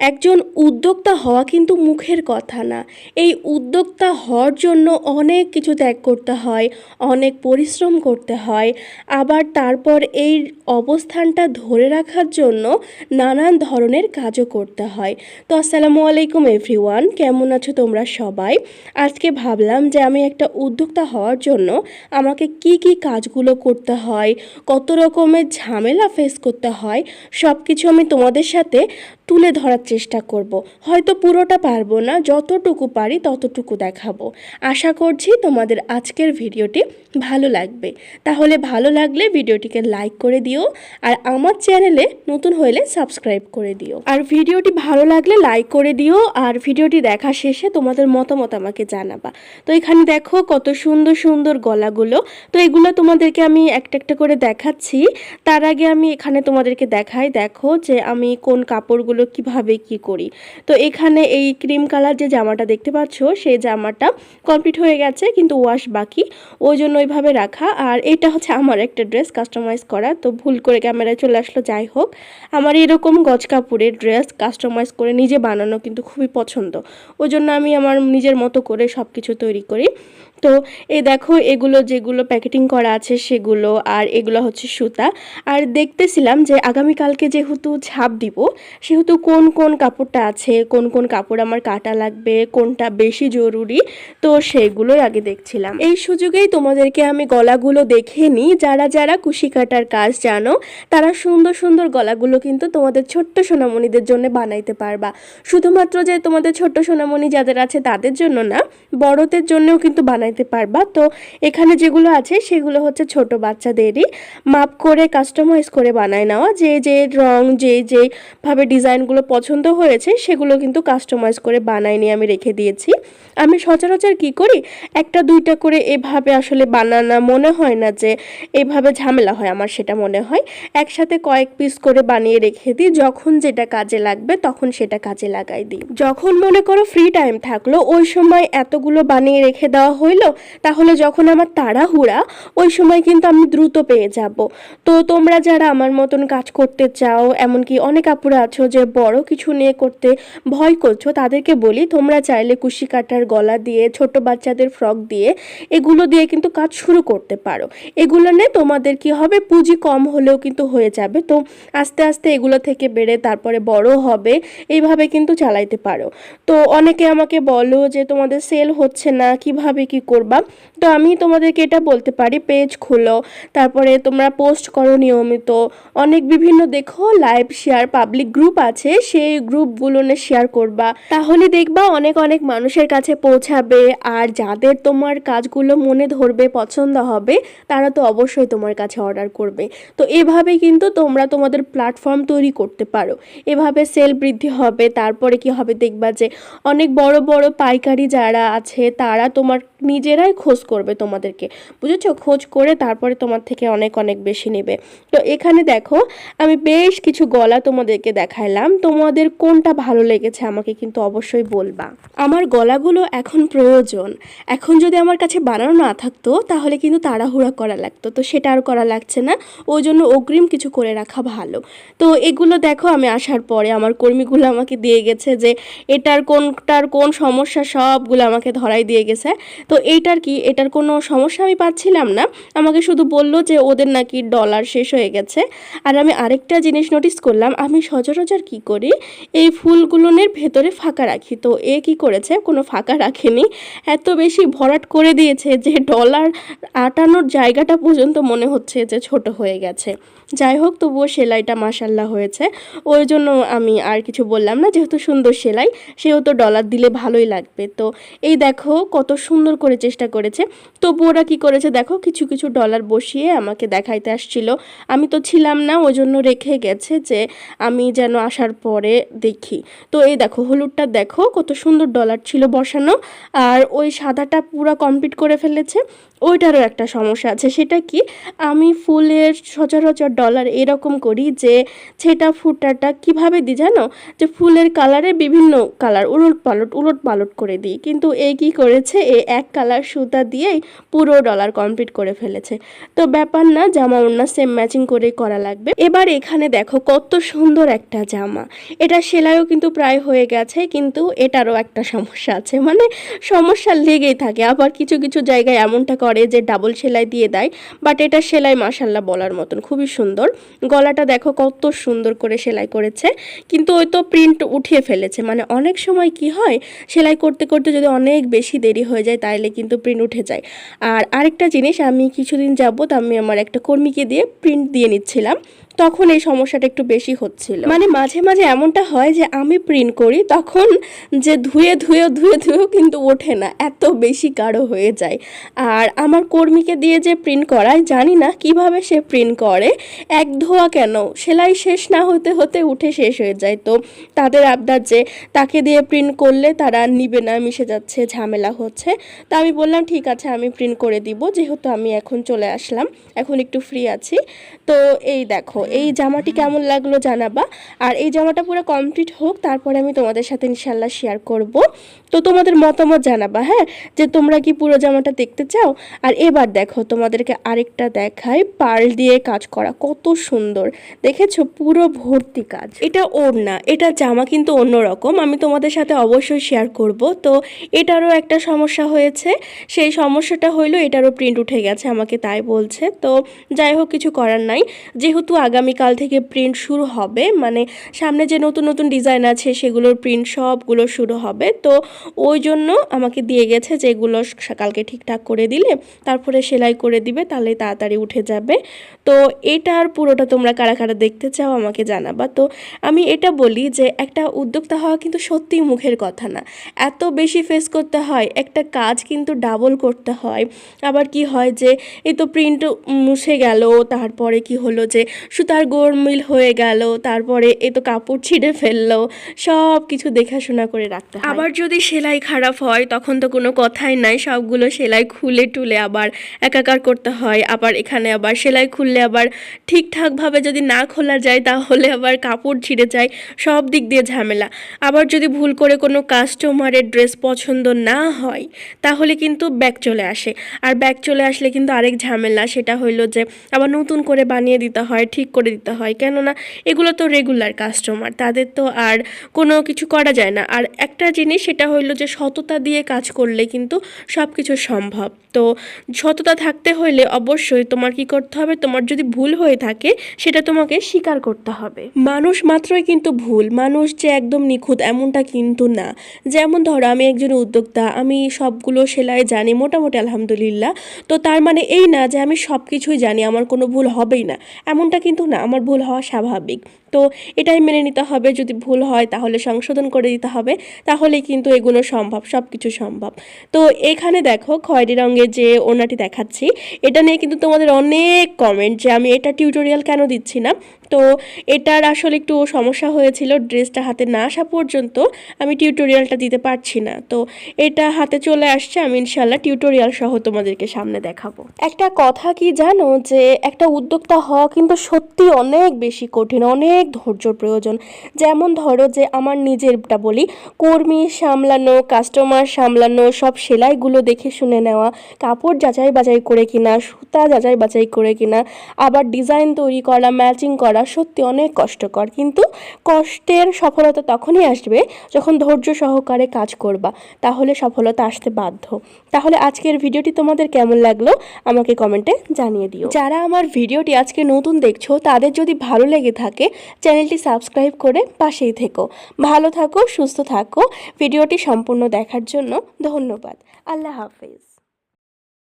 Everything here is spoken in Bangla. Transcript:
একজন উদ্যোক্তা হওয়া কিন্তু মুখের কথা না। এই উদ্যোক্তা হওয়ার জন্য অনেক কিছু ত্যাগ করতে হয়, অনেক পরিশ্রম করতে হয়। আবার তারপর এই অবস্থানটা ধরে রাখার জন্য নানান ধরনের কাজও করতে হয়। তো আসসালামু আলাইকুম এভরিওয়ান, কেমন আছো তোমরা সবাই? আজকে ভাবলাম যে আমি একটা উদ্যোক্তা হওয়ার জন্য আমাকে কি কি কাজগুলো করতে হয়, কত রকমের ঝামেলা ফেস করতে হয় সব কিছু আমি তোমাদের সাথে তুলে ধরার চেষ্টা করব। হয়তো পুরোটা পারব না, যতটুকু পারি ততটুকু দেখাবো। আশা করছি তোমাদের আজকের ভিডিওটি ভালো লাগবে। তাহলে ভালো লাগলে ভিডিওটিকে লাইক করে দিও আর আমার চ্যানেলে নতুন হলে সাবস্ক্রাইব করে দিও। আর ভিডিওটি ভালো লাগলে লাইক করে দিও আর ভিডিওটি দেখা শেষে তোমাদের মতামত আমাকে জানাবা। তো এখানে দেখো কত সুন্দর সুন্দর গলাগুলো। তো এগুলো তোমাদেরকে আমি একটা একটা করে দেখাচ্ছি। তার আগে আমি এখানে তোমাদেরকে দেখাই, দেখো যে আমি কোন কাপড়গুলো কীভাবে কি করি। তো এখানে এই ক্রিম কালার যে জামাটা দেখতে পাচ্ছ, সেই জামাটা কমপ্লিট হয়ে গেছে, কিন্তু ওয়াশ বাকি। ওই জন্য ওইভাবে রাখা। আর এটা হচ্ছে আমার একটা ড্রেস কাস্টমাইজ করা। তো ভুল করে ক্যামেরায় চলে আসলো, যাই হোক। আমার এরকম গজ কাপড়ের ড্রেস কাস্টমাইজ করে নিজে বানানো কিন্তু খুবই পছন্দ। ওই জন্য আমি আমার নিজের মতো করে সব কিছু তৈরি করি। তো এই দেখো এগুলো যেগুলো প্যাকেটিং করা আছে সেগুলো, আর এগুলো হচ্ছে সুতা। আর দেখতেছিলাম যে আগামীকালকে যেহেতু ঝাঁপ দিব, সেহেতু কোন কোন কাপড়টা আছে, কোন কোন কাপড় আমার কাটা লাগবে, কোনটা বেশি জরুরি, তো সেগুলোই আগে দেখছিলাম। এই সুযোগেই তোমাদেরকে আমি গলাগুলো দেখে নিই। যারা যারা কুশি কাটার কাজ জানো, তারা সুন্দর সুন্দর গলাগুলো কিন্তু তোমাদের ছোট্ট সোনামণিদের জন্য বানাইতে পারবা। শুধুমাত্র যে তোমাদের ছোট্ট সোনামণি যাদের আছে তাদের জন্য না, বড়দের জন্যও কিন্তু বানাইতে পারবা। তো এখানে যেগুলো আছে, সেগুলো হচ্ছে ছোট বাচ্চাদেরই মাপ করে কাস্টমাইজ করে বানায় নেওয়া। যে যে রং, যে যে ভাবে ডিজাইনগুলো পছন্দ হয়েছে, সেগুলো কিন্তু কাস্টমাইজ করে বানাই নিয়ে আমি রেখে দিয়েছি। আমি সচরাচর কি করি, একটা দুইটা করে এভাবে আসলে বানানো মনে হয় না যে এভাবে ঝামেলা হয়, আমার সেটা মনে হয়। একসাথে কয়েক পিস করে বানিয়ে রেখে দিই, যখন যেটা কাজে লাগবে, তখন সেটা কাজে লাগাই দিই। যখন মনে করো ফ্রি টাইম থাকল, ওই সময় এতগুলো বানিয়ে রেখে দেওয়া হইল তাহলে যখন আমার তাড়াহুড়া, ওই সময় কিন্তু আমি দ্রুত পেয়ে যাব। তো তোমরা যারা আমার মতন কাজ করতে চাও, এমনকি অনেক আপুরা আছো যে বড় কিছু নিয়ে করতে ভয় করছ, তাদেরকে বলি, তোমরা চাইলে কুশি কাটার গলা দিয়ে, ছোট বাচ্চাদের ফ্রক দিয়ে, এগুলো দিয়ে কিন্তু কাজ শুরু করতে পারো। এগুলো নিয়ে তোমাদের কি হবে, পুঁজি কম হলেও কিন্তু হয়ে যাবে। তো আস্তে আস্তে এগুলো থেকে বেড়ে তারপরে বড় হবে, এইভাবে কিন্তু চালাইতে পারো। তো অনেকে আমাকে বলো যে, তোমাদের সেল হচ্ছে না, কীভাবে কি করবা তো আমি তোমাদেরকে এটা বলতে পারি পেজ খোলো। তারপরে তোমরা পোস্ট করো নিয়মিত। অনেক বিভিন্ন দেখো লাইভ শেয়ার পাবলিক গ্রুপ আছে, সেই গ্রুপগুলো শেয়ার করবা। তাহলে দেখবা অনেক অনেক মানুষের কাছে পৌঁছাবে, আর যাদের তোমার কাজগুলো মনে ধরবে, পছন্দ হবে, তারা তো অবশ্যই তোমার কাছে অর্ডার করবে। তো এভাবে কিন্তু তোমরা তোমাদের প্ল্যাটফর্ম তৈরি করতে পারো। এভাবে সেল বৃদ্ধি হবে, তারপরে কি হবে দেখবা যে অনেক বড় বড় পাইকারি যারা আছে, তারা তোমার নিজেরাই খোঁজ করবে তোমাদেরকে, বুঝেছ? খোঁজ করে তারপরে তোমার থেকে অনেক অনেক বেশি নেবে। তো এখানে দেখো, আমি বেশ কিছু গলা তোমাদেরকে দেখাইলাম। তোমাদের কোনটা ভালো লেগেছে আমাকে কিন্তু অবশ্যই বলবা। আমার গলাগুলো এখন প্রয়োজন। এখন যদি আমার কাছে বানানো না থাকতো, তাহলে কিন্তু তাড়াহুড়া করা লাগতো। তো সেটা আর করা লাগছে না। ওই জন্য অগ্রিম কিছু করে রাখা ভালো। তো এগুলো দেখো, আমি আসার পরে আমার কর্মীগুলো আমাকে দিয়ে গেছে যে, এটার কোনটার কোন সমস্যা, সবগুলো আমাকে ধরাই দিয়ে গেছে। তো এইটার কি? এটার কোনো সমস্যা আমি পাচ্ছিলাম না। আমাকে শুধু বলল যে ওদের নাকি ডলার শেষ হয়ে গেছে। আর আমি আরেকটা জিনিস নোটিস করলাম, আমি সচরাচর কি করি? এই ফুলগুলোনের ভেতরে ফাঁকা রাখি। তো এ কি করেছে? কোনো ফাঁকা রাখেনি। এত বেশি ভরাট করে দিয়েছে যে ডলার আটানোর জায়গাটা পর্যন্ত মনে হচ্ছে যে ছোট হয়ে গেছে। যাই হোক, তবুও সেলাইটা মাসাল্লাহ হয়েছে। ওই জন্য আমি আর কিছু বললাম না। যেহেতু সুন্দর সেলাই, সেহেতু ডলার দিলে ভালোই লাগবে। তো এই দেখো কত সুন্দর করে চেষ্টা করেছে। তবু ওরা কী করেছে দেখো, কিছু কিছু ডলার বসিয়ে আমাকে দেখাইতে আসছিল। আমি তো ছিলাম না ওই জন্য রেখে গেছে যে আমি যেন আসার পরে দেখি। তো এই দেখো, হলুদটা দেখো, কত সুন্দর ডলার ছিল বসানো। আর ওই সাদাটা পুরো কমপ্লিট করে ফেলেছে। ওইটারও একটা সমস্যা আছে, সেটা কি? আমি ফুলের সচরাচর ডলার এরকম করি যে ছেটা ফুটাটা কীভাবে দিই জানো? যে ফুলের কালারে বিভিন্ন কালার উলট পালট উলট পালট করে দিই। কিন্তু এই কি করেছে? এ এক কালার সুতা দিয়েই পুরো ডলার কমপ্লিট করে ফেলেছে। তো ব্যাপার না, জামা ওড়না সেম ম্যাচিং করেই করা লাগবে। এবার এখানে দেখো কত সুন্দর একটা জামা। এটা সেলাইও কিন্তু প্রায় হয়ে গেছে, কিন্তু এটারও একটা সমস্যা আছে। মানে সমস্যা লেগেই থাকে। আবার কিছু কিছু জায়গায় এমনটা করে যে ডাবল সেলাই দিয়ে দেয় বাট এটা সেলাই মাসাল্লাহ বলার মতন। খুবই সুন্দর। গলাটা দেখো কত সুন্দর করে সেলাই করেছে। কিন্তু ওই তো প্রিন্ট উঠিয়ে ফেলেছে। মানে অনেক সময় কি হয়, সেলাই করতে করতে যদি অনেক বেশি দেরি হয়ে যায়, তাইলে কিন্তু প্রিন্ট উঠে যায়। আর আরেকটা জিনিস, আমি কিছুদিন যাবত আমি আমার একটা কর্মীকে দিয়ে প্রিন্ট দিয়ে নিচ্ছিলাম। তখন এই সমস্যাটা একটু বেশি হচ্ছিল। মানে মাঝে মাঝে এমনটা হয় যে আমি প্রিন্ট করি, তখন যে ধুয়ে ধুয়ে ধুয়ে, ধুয়েও কিন্তু ওঠে না, এত বেশি গাঢ় হয়ে যায়। আর আমার কর্মীকে দিয়ে যে প্রিন্ট করায়, জানি না কীভাবে সে প্রিন্ট করে, এক ধোয়া কেন? সেলাই শেষ না হতে হতে উঠে শেষ হয়ে যায়। তো তাদের আবদার যে তাকে দিয়ে প্রিন্ট করলে তারা নিবে না, মিশে যাচ্ছে, ঝামেলা হচ্ছে। তা আমি বললাম, ঠিক আছে, আমি প্রিন্ট করে দিব। যেহেতু আমি এখন চলে আসলাম, এখন একটু ফ্রি আছি। তো এই দেখো, এই জামাটি কেমন লাগল জানাবা। আর এই জামাটা পুরো কমপ্লিট হোক, তারপরে আমি তোমাদের সাথে ইনশাল্লাহ শেয়ার করব। তো তোমাদের মতামত জানাবা হ্যাঁ? যে তোমরা কি পুরো জামাটা দেখতে চাও? আর এবার দেখো, তোমাদেরকে আরেকটা দেখাই। পার্ল দিয়ে কাজ করা, কত সুন্দর। দেখেছ? পুরো ভর্তি কাজ। এটা ওর না এটা জামা কিন্তু অন্যরকম। আমি তোমাদের সাথে অবশ্যই শেয়ার করব। তো এটারও একটা সমস্যা হয়েছে সেই সমস্যাটা হইল এটারও প্রিন্ট উঠে গেছে, আমাকে তাই বলছে। তো যাই হোক, কিছু করার নাই। যেহেতু আগামীকাল থেকে প্রিন্ট শুরু হবে মানে সামনে যে নতুন নতুন ডিজাইন আছে, সেগুলোর প্রিন্ট সবগুলো শুরু হবে। তো ওই জন্য আমাকে দিয়ে গেছে যে এগুলো কালকে ঠিকঠাক করে দিলে, তারপরে সেলাই করে দিবে, তাহলে তাড়াতাড়ি উঠে যাবে। তো এটার পুরোটা তোমরা কারা কারা দেখতে চাও আমাকে জানাবা। তো আমি এটা বলি যে একটা উদ্যোক্তা হওয়া কিন্তু সত্যিই মুখের কথা না। এত বেশি ফেস করতে হয়, একটা কাজ কিন্তু ডাবল করতে হয়। আবার কি হয় যে, এই তো প্রিন্ট মুছে গেল, তারপরে কি হলো যে, সুতার গোড়মিল হয়ে গেল, তারপরে এ তো কাপড় ছিঁড়ে ফেলল সব কিছু দেখাশোনা করে রাখতে আবার যদি সেলাই খারাপ হয়, তখন তো কোনো কথাই নাই, সবগুলো সেলাই খুলে টুলে আবার একাকার করতে হয়, আবার এখানে আবার সেলাই খুললে আবার ঠিকঠাকভাবে যদি না খোলা যায়, তাহলে আবার কাপড় ছিঁড়ে যায়, সব দিক দিয়ে ঝামেলা। আবার যদি ভুল করে কোনো কাস্টমারের ড্রেস পছন্দ না হয়, তাহলে কিন্তু ব্যাক চলে আসে। আর ব্যাক চলে আসলে কিন্তু আরেক ঝামেলা, সেটা হইল যে আবার নতুন করে বানিয়ে দিতে হয়, ঠিক করে দিতে হয়। কেননা এগুলো তো রেগুলার কাস্টমার তাদের তো আর কোনো কিছু করা যায় না। আর একটা জিনিস, সেটা হইল যে সততা দিয়ে কাজ করলে কিন্তু সব কিছু সম্ভব। তো সততা থাকতে হইলে অবশ্যই তোমার কি করতে হবে, তোমার যদি ভুল হয়ে থাকে, সেটা তোমাকে স্বীকার করতে হবে। মানুষ মাত্রই কিন্তু ভুল, মানুষ যে একদম নিখুঁত এমনটা কিন্তু না। যেমন ধরো, আমি একজন উদ্যোক্তা, আমি সবগুলো সেলাই জানি, মোটামুটি আলহামদুলিল্লাহ। তো তার মানে এই না যে আমি সব কিছুই জানি, আমার কোনো ভুল হবেই না। এমনটা কিন্তু না, আমার ভুল হওয়া স্বাভাবিক। তো এটাই মেনে নিতে হবে। যদি ভুল হয় তাহলে সংশোধন করে দিতে হবে। তাহলে কিন্তু এগুলো সম্ভব সব কিছু সম্ভব। তো এখানে দেখো খয়েরি রঙের যে ওনাটি দেখাচ্ছি, এটা নিয়ে কিন্তু তোমাদের অনেক কমেন্ট যে আমি এটা টিউটোরিয়াল কেন দিচ্ছি না। তো এটার আসলে একটু সমস্যা হয়েছিল, ড্রেসটা হাতে না আসা পর্যন্ত আমি টিউটোরিয়ালটা দিতে পারছি না। তো এটা হাতে চলে আসছে, আমি ইনশাল্লাহ টিউটোরিয়াল সহ তোমাদেরকে সামনে দেখাবো। একটা কথা কি জানো? যে একটা উদ্যোক্তা হওয়া কিন্তু সত্যি অনেক বেশি কঠিন অনেক ধৈর্যর প্রয়োজন। যেমন ধরো যে আমার নিজেরটা বলি, কর্মী সামলানো কাস্টমার সামলানো, সব সেলাইগুলো দেখে শুনে নেওয়া, কাপড় যাচাই বাছাই করে কিনা, সুতা যাচাই বাছাই করে কিনা, আবার ডিজাইন তৈরি করা ম্যাচিং করা সত্যি অনেক কষ্টকর। কিন্তু কষ্টের সফলতা তখনই আসবে যখন ধৈর্য সহকারে কাজ করবা। তাহলে সফলতা আসতে বাধ্য। তাহলে আজকের ভিডিওটি তোমাদের কেমন লাগল? আমাকে কমেন্টে জানিয়ে দিও। যারা আমার ভিডিওটি আজকে নতুন দেখছ, তাদের যদি ভালো লেগে থাকে চ্যানেলটি সাবস্ক্রাইব করে পাশেই থেকো। ভালো থাকো, সুস্থ থাকো। ভিডিওটি সম্পূর্ণ দেখার জন্য ধন্যবাদ। আল্লাহ হাফেজ।